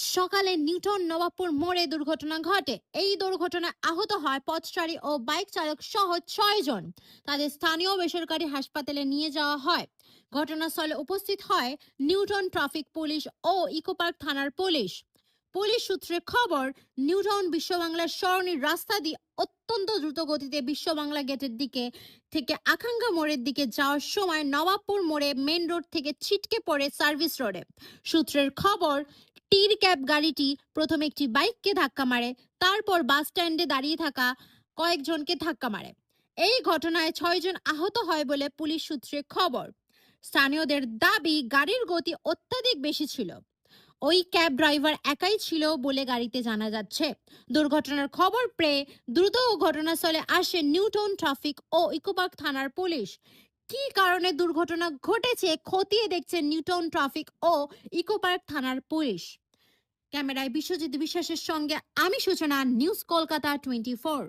সকালে নিউটন নবাবপুর মোড়ে দুর্ঘটনা ঘটে। এই দুর্ঘটনায় আহত হয় পথচারী ও বাইক চালক সহ ছয় জন। তাদের স্থানীয় বেসরকারি হাসপাতালে নিয়ে যাওয়া হয়। ঘটনাস্থলে উপস্থিত হয় নিউটন ট্রাফিক পুলিশ ও ইকোপার্ক থানার পুলিশ। পুলিশ সূত্রে খবর, নিউটন বিশ্ববাংলার সরণির রাস্তা দিয়ে অত্যন্ত দ্রুত গতিতে বিশ্ববাংলা গেটের দিকে থেকে আকাঙ্ক্ষা মোড়ের দিকে যাওয়ার সময় নবাবপুর মোড়ে মেন রোড থেকে ছিটকে পড়ে সার্ভিস রোডে। সূত্রের খবর টির ক্যাব গাড়িটি প্রথমে একটি বাইককে ধাক্কা মারে, তারপর বাস স্ট্যান্ডে দাঁড়িয়ে থাকা কয়েকজনকে ধাক্কা মারে। এই ঘটনায় ছয়জন আহত হয় বলে পুলিশ সূত্রে খবর। স্থানীয়দের দাবি, গাড়ির গতি অত্যাধিক বেশি ছিল। ওই ক্যাব ড্রাইভার একাই ছিল বলে গাড়িতে জানা যাচ্ছে। দুর্ঘটনার খবর পেয়ে দ্রুত ঘটনাস্থলে আসে নিউটন ট্রাফিক ও ইকোপার্ক থানার পুলিশ। কী কারণে দুর্ঘটনা ঘটেছে খতিয়ে দেখছে নিউটন ট্রাফিক ও ইকো পার্ক থানার পুলিশ। ক্যামেরায় বিশ্বজিৎ বিশ্বাসের সঙ্গে আমি সূচনা, নিউজ কলকাতা টোয়েন্টি ফোর।